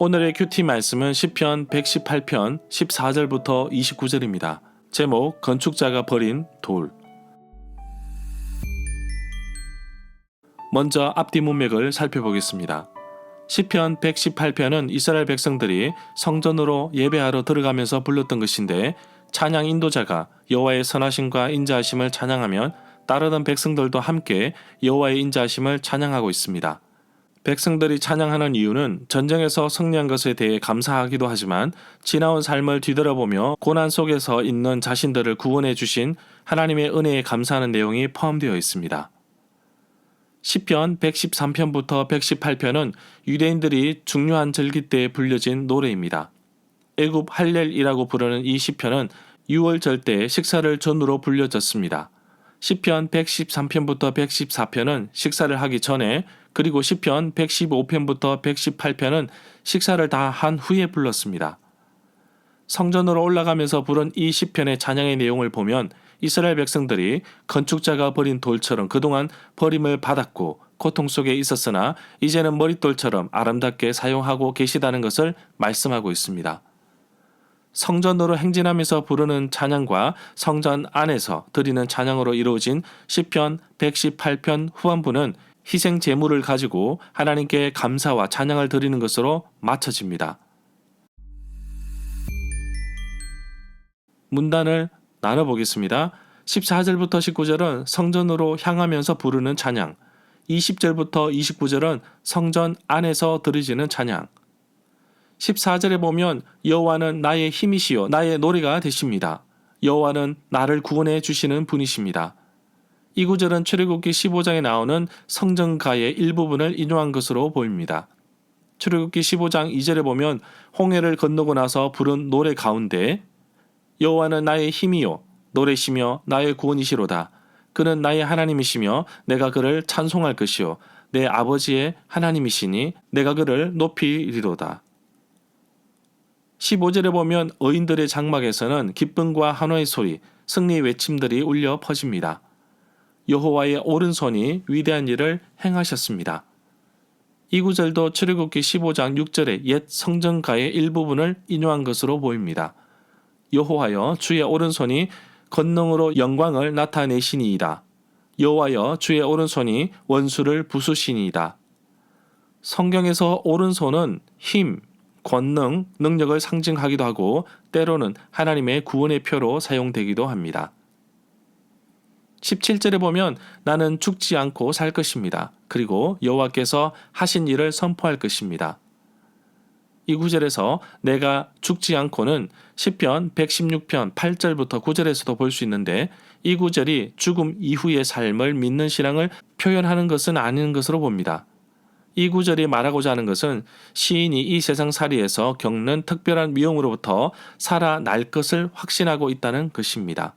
오늘의 큐티 말씀은 시편 118편 14절부터 29절입니다. 제목 건축자가 버린 돌. 먼저 앞뒤 문맥을 살펴보겠습니다. 시편 118편은 이스라엘 백성들이 성전으로 예배하러 들어가면서 불렀던 것인데 찬양 인도자가 여호와의 선하심과 인자하심을 찬양하면 따르던 백성들도 함께 여호와의 인자하심을 찬양하고 있습니다. 백성들이 찬양하는 이유는 전쟁에서 승리한 것에 대해 감사하기도 하지만 지나온 삶을 뒤돌아보며 고난 속에서 있는 자신들을 구원해 주신 하나님의 은혜에 감사하는 내용이 포함되어 있습니다. 시편 113편부터 118편은 유대인들이 중요한 절기 때에 불려진 노래입니다. 애굽 할렐이라고 부르는 이 시편은 6월절 때 식사를 전후로 불려졌습니다. 시편 113편부터 114편은 식사를 하기 전에 그리고 시편 115편부터 118편은 식사를 다 한 후에 불렀습니다. 성전으로 올라가면서 부른 이 시편의 찬양의 내용을 보면 이스라엘 백성들이 건축자가 버린 돌처럼 그동안 버림을 받았고 고통 속에 있었으나 이제는 머릿돌처럼 아름답게 사용하고 계시다는 것을 말씀하고 있습니다. 성전으로 행진하면서 부르는 찬양과 성전 안에서 드리는 찬양으로 이루어진 시편 118편 후반부는 희생 제물을 가지고 하나님께 감사와 찬양을 드리는 것으로 맞춰집니다. 문단을 나눠 보겠습니다. 14절부터 19절은 성전으로 향하면서 부르는 찬양, 20절부터 29절은 성전 안에서 들으지는 찬양, 14절에 보면 여호와는 나의 힘이시요 나의 노래가 되십니다. 여호와는 나를 구원해 주시는 분이십니다. 이 구절은 출애굽기 15장에 나오는 성전가의 일부분을 인용한 것으로 보입니다. 출애굽기 15장 2절에 보면 홍해를 건너고 나서 부른 노래 가운데 여호와는 나의 힘이요 노래시며 나의 구원이시로다. 그는 나의 하나님이시며 내가 그를 찬송할 것이요 내 아버지의 하나님이시니 내가 그를 높이리로다. 15절에 보면 어인들의 장막에서는 기쁨과 한화의 소리, 승리 외침들이 울려 퍼집니다. 여호와의 오른손이 위대한 일을 행하셨습니다. 이 구절도 출애굽기 15장 6절의 옛 성전가의 일부분을 인용한 것으로 보입니다. 여호와여 주의 오른손이 권능으로 영광을 나타내시니이다. 여호와여 주의 오른손이 원수를 부수시니이다. 성경에서 오른손은 힘, 권능, 능력을 상징하기도 하고 때로는 하나님의 구원의 표로 사용되기도 합니다. 17절에 보면 나는 죽지 않고 살 것입니다. 그리고 여호와께서 하신 일을 선포할 것입니다. 이 구절에서 내가 죽지 않고는 시편 116편 8절부터 9절에서도 볼 수 있는데 이 구절이 죽음 이후의 삶을 믿는 신앙을 표현하는 것은 아닌 것으로 봅니다. 이 구절이 말하고자 하는 것은 시인이 이 세상 살이에서 겪는 특별한 위험으로부터 살아날 것을 확신하고 있다는 것입니다.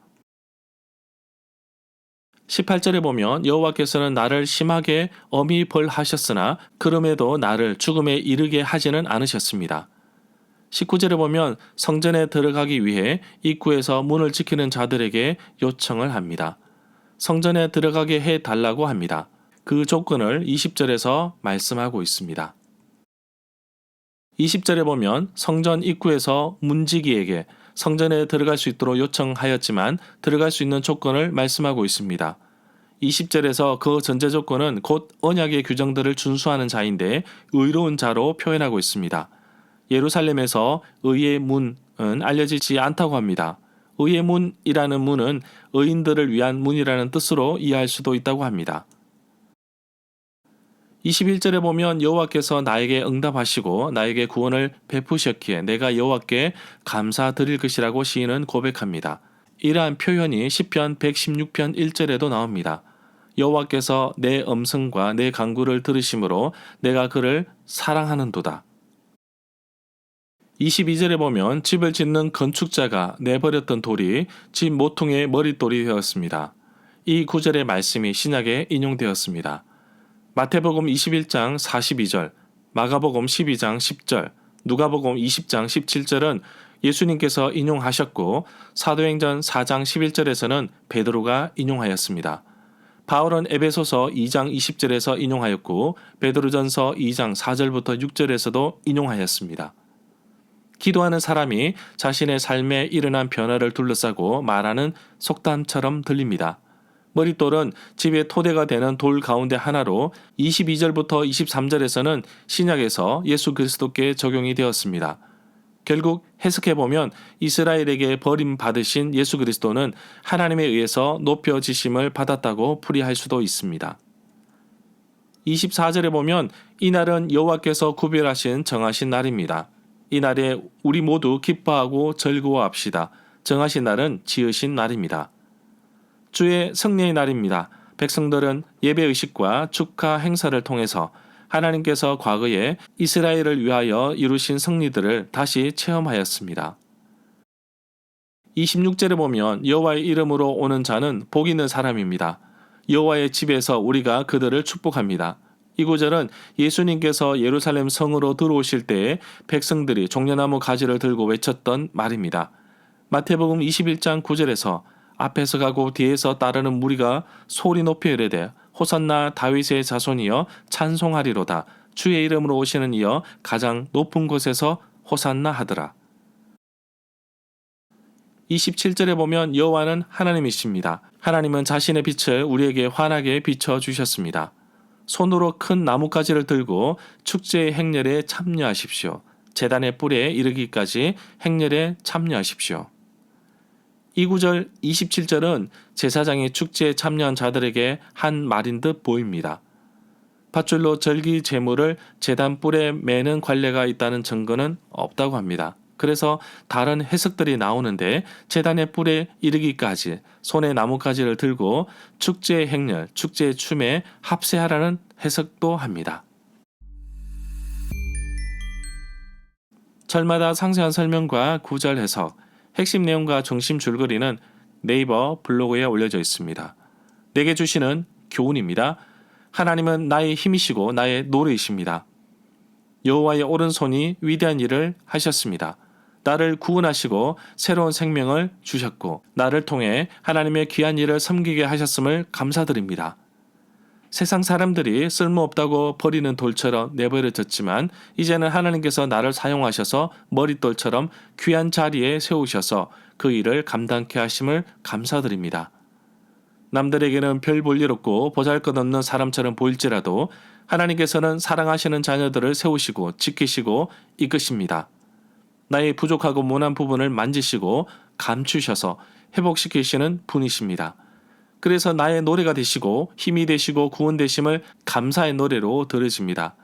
18절에 보면 여호와께서는 나를 심하게 엄히 벌하셨으나 그럼에도 나를 죽음에 이르게 하지는 않으셨습니다. 19절에 보면 성전에 들어가기 위해 입구에서 문을 지키는 자들에게 요청을 합니다. 성전에 들어가게 해 달라고 합니다. 그 조건을 20절에서 말씀하고 있습니다. 20절에 보면 성전 입구에서 문지기에게 성전에 들어갈 수 있도록 요청하였지만 들어갈 수 있는 조건을 말씀하고 있습니다. 20절에서 그 전제 조건은 곧 언약의 규정들을 준수하는 자인데 의로운 자로 표현하고 있습니다. 예루살렘에서 의의 문은 알려지지 않다고 합니다. 의의 문이라는 문은 의인들을 위한 문이라는 뜻으로 이해할 수도 있다고 합니다. 21절에 보면 여호와께서 나에게 응답하시고 나에게 구원을 베푸셨기에 내가 여호와께 감사드릴 것이라고 시인은 고백합니다. 이러한 표현이 시편 116편 1절에도 나옵니다. 여호와께서 내 음성과 내 간구를 들으심으로 내가 그를 사랑하는도다. 22절에 보면 집을 짓는 건축자가 내버렸던 돌이 집 모퉁이의 머릿돌이 되었습니다. 이 구절의 말씀이 신약에 인용되었습니다. 마태복음 21장 42절, 마가복음 12장 10절, 누가복음 20장 17절은 예수님께서 인용하셨고 사도행전 4장 11절에서는 베드로가 인용하였습니다. 바울은 에베소서 2장 20절에서 인용하였고 베드로전서 2장 4절부터 6절에서도 인용하였습니다. 기도하는 사람이 자신의 삶에 일어난 변화를 둘러싸고 말하는 속담처럼 들립니다. 머릿돌은 집의 토대가 되는 돌 가운데 하나로 22절부터 23절에서는 신약에서 예수 그리스도께 적용이 되었습니다. 결국 해석해 보면 이스라엘에게 버림받으신 예수 그리스도는 하나님에 의해서 높여지심을 받았다고 풀이할 수도 있습니다. 24절에 보면 이날은 여호와께서 구별하신 정하신 날입니다. 이 날에 우리 모두 기뻐하고 즐거워합시다. 정하신 날은 지으신 날입니다. 주의 승리의 날입니다. 백성들은 예배 의식과 축하 행사를 통해서 하나님께서 과거에 이스라엘을 위하여 이루신 승리들을 다시 체험하였습니다. 26절에 보면 여호와의 이름으로 오는 자는 복 있는 사람입니다. 여호와의 집에서 우리가 그들을 축복합니다. 이 구절은 예수님께서 예루살렘 성으로 들어오실 때에 백성들이 종려나무 가지를 들고 외쳤던 말입니다. 마태복음 21장 9절에서 앞에서 가고 뒤에서 따르는 무리가 소리 높여 이르되 호산나 다윗의 자손이여 찬송하리로다 주의 이름으로 오시는 이여 가장 높은 곳에서 호산나 하더라. 27절에 보면 여호와는 하나님이십니다. 하나님은 자신의 빛을 우리에게 환하게 비춰 주셨습니다. 손으로 큰 나뭇가지를 들고 축제의 행렬에 참여하십시오. 재단의 뿔에 이르기까지 행렬에 참여하십시오. 이 구절 27절은 제사장이 축제에 참여한 자들에게 한 말인 듯 보입니다. 밧줄로 절기 제물을 재단 뿔에 매는 관례가 있다는 증거는 없다고 합니다. 그래서 다른 해석들이 나오는데 재단의 뿔에 이르기까지 손에 나뭇가지를 들고 축제의 행렬, 축제의 춤에 합세하라는 해석도 합니다. 절마다 상세한 설명과 구절 해석, 핵심 내용과 중심 줄거리는 네이버 블로그에 올려져 있습니다. 내게 주시는 교훈입니다. 하나님은 나의 힘이시고 나의 노래이십니다. 여호와의 오른손이 위대한 일을 하셨습니다. 나를 구원하시고 새로운 생명을 주셨고 나를 통해 하나님의 귀한 일을 섬기게 하셨음을 감사드립니다. 세상 사람들이 쓸모없다고 버리는 돌처럼 내버려졌지만 이제는 하나님께서 나를 사용하셔서 머릿돌처럼 귀한 자리에 세우셔서 그 일을 감당케 하심을 감사드립니다. 남들에게는 별 볼 일 없고 보잘것없는 사람처럼 보일지라도 하나님께서는 사랑하시는 자녀들을 세우시고 지키시고 이끄십니다. 나의 부족하고 모난 부분을 만지시고 감추셔서 회복시키시는 분이십니다. 그래서 나의 노래가 되시고 힘이 되시고 구원 되심을 감사의 노래로 들으십니다.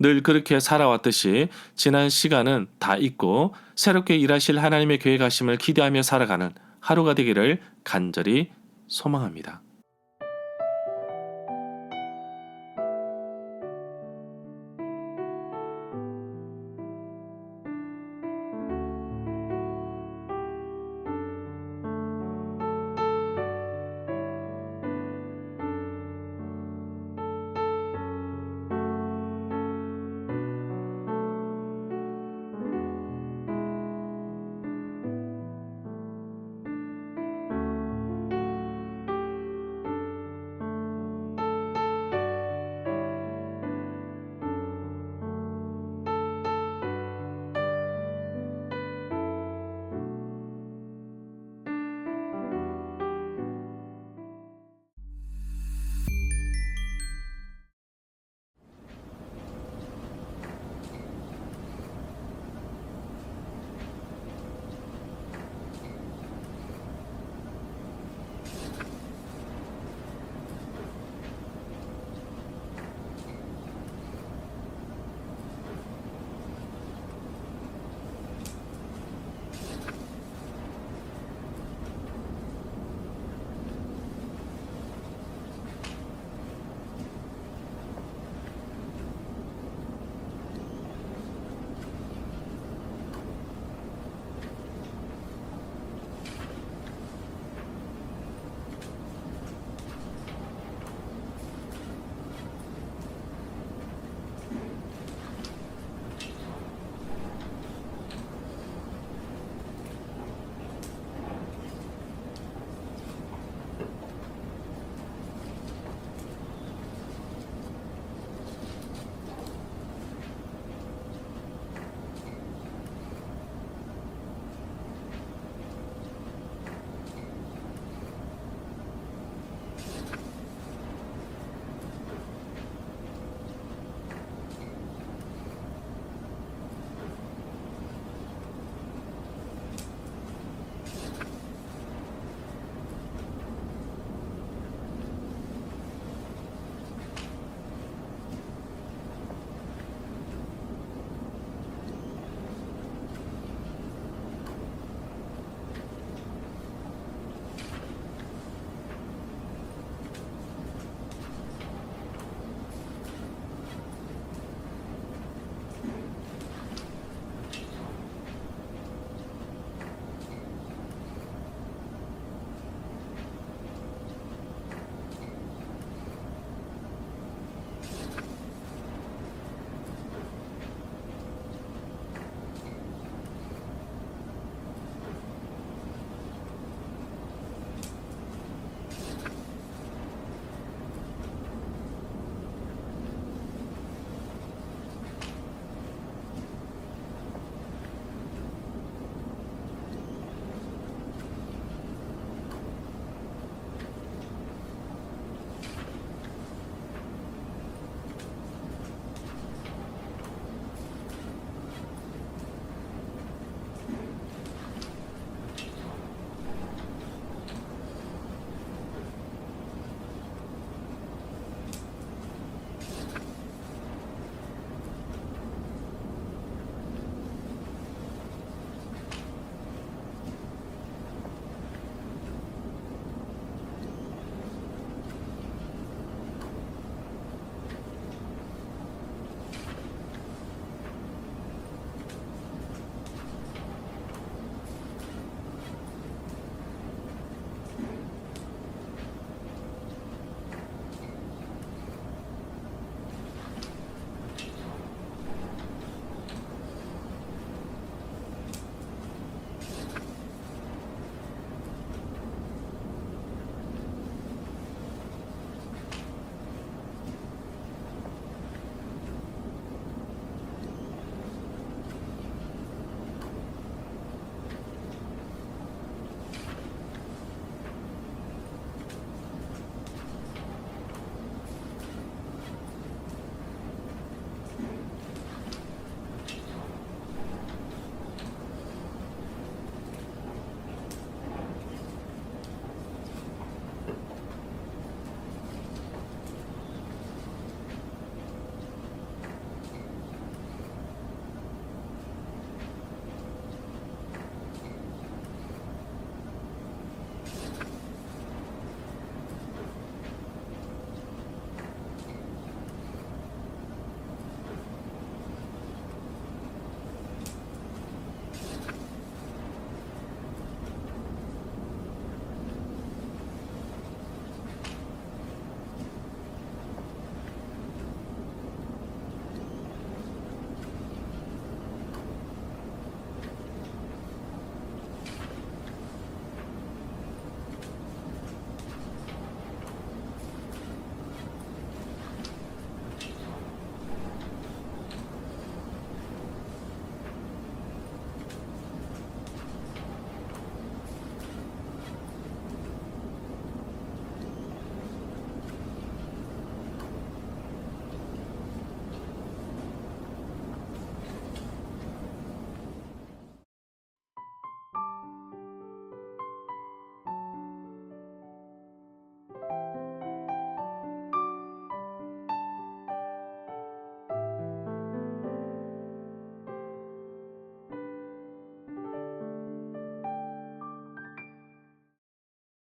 늘 그렇게 살아왔듯이 지난 시간은 다 잊고 새롭게 일하실 하나님의 계획하심을 기대하며 살아가는 하루가 되기를 간절히 소망합니다.